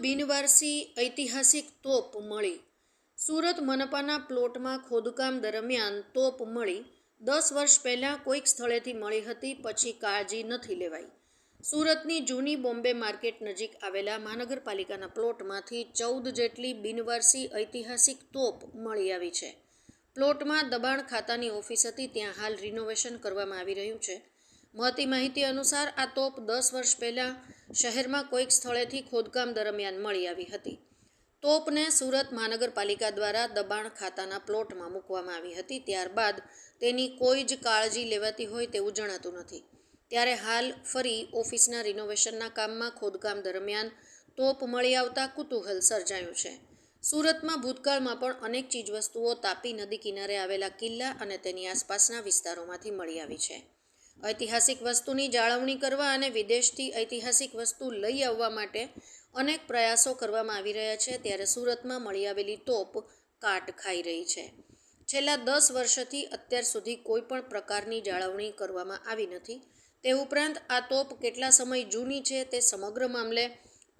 બિનવારસી ઐતિહાસિક તોપ મળી. સુરત મનપાના પ્લોટમાં ખોદકામ દરમિયાન તોપ મળી. દસ વર્ષ પહેલાં કોઈક સ્થળેથી મળી હતી, પછી કાળજી નથી લેવાઈ. સુરતની જૂની બોમ્બે માર્કેટ નજીક આવેલા મહાનગરપાલિકાના પ્લોટમાંથી ચૌદ જેટલી બિનવારસી ઐતિહાસિક તોપ મળી આવી છે. પ્લોટમાં દબાણ ખાતાની ઓફિસ હતી, ત્યાં હાલ રિનોવેશન કરવામાં આવી રહ્યું છે. મળતી માહિતી અનુસાર આ તોપ દસ વર્ષ પહેલાં શહેરમાં કોઈક સ્થળેથી ખોદકામ દરમિયાન મળી આવી હતી. તોપને સુરત મહાનગરપાલિકા દ્વારા દબાણ ખાતાના પ્લોટમાં મૂકવામાં આવી હતી. ત્યારબાદ તેની કોઈ જ કાળજી લેવાતી હોય તેવું જણાતું નથી. ત્યારે હાલ ફરી ઓફિસના રિનોવેશનના કામમાં ખોદકામ દરમિયાન તોપ મળી આવતા કુતૂહલ સર્જાયું છે. સુરતમાં ભૂતકાળમાં પણ અનેક ચીજવસ્તુઓ તાપી નદી કિનારે આવેલા કિલ્લા અને તેની આસપાસના વિસ્તારોમાંથી મળી આવી છે. ઐતિહાસિક વસ્તુની જાળવણી કરવા અને વિદેશથી ઐતિહાસિક વસ્તુ લઈ આવવા માટે અનેક પ્રયાસો કરવામાં આવી રહ્યા છે. ત્યારે સુરતમાં મળી આવેલી તોપ કાટ ખાઈ રહી છે. છેલ્લા દસ વર્ષથી અત્યાર સુધી કોઈ પણ પ્રકારની જાળવણી કરવામાં આવી નથી. તે ઉપરાંત આ તોપ કેટલા સમય જૂની છે તે સમગ્ર મામલે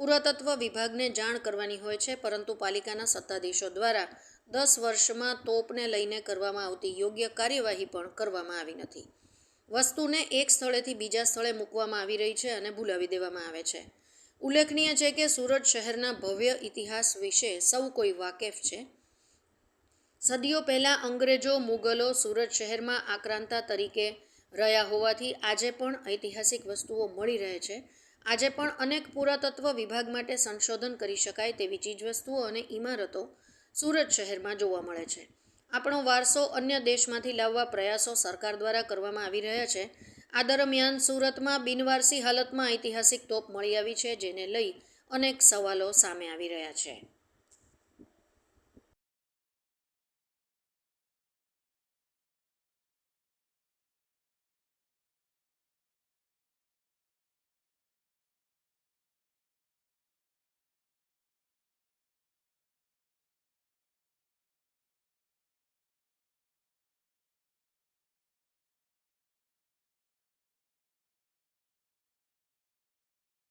પુરાતત્વ વિભાગને જાણ કરવાની હોય છે, પરંતુ પાલિકાના સત્તાધીશો દ્વારા દસ વર્ષમાં તોપને લઈને કરવામાં આવતી યોગ્ય કાર્યવાહી પણ કરવામાં આવી નથી. વસ્તુને એક સ્થળેથી બીજા સ્થળે મૂકવામાં આવી રહી છે અને ભૂલાવી દેવામાં આવે છે. ઉલ્લેખનીય છે કે સુરત શહેરના ભવ્ય ઇતિહાસ વિશે સૌ કોઈ વાકેફ છે. સદીઓ પહેલાં અંગ્રેજો, મુગલો સુરત શહેરમાં આક્રાંતા તરીકે રહ્યા હોવાથી આજે પણ ઐતિહાસિક વસ્તુઓ મળી રહે છે. આજે પણ અનેક પુરાતત્વ વિભાગ માટે સંશોધન કરી શકાય તેવી ચીજવસ્તુઓ અને ઇમારતો સુરત શહેરમાં જોવા મળે છે. આપણો વારસો અન્ય દેશમાંથી લાવવા પ્રયાસો સરકાર દ્વારા કરવામાં આવી રહ્યા છે. આ દરમિયાન સુરતમાં બિનવારસી હાલતમાં ઐતિહાસિક તોપ મળી આવી છે, જેને લઈ અનેક સવાલો સામે આવી રહ્યા છે.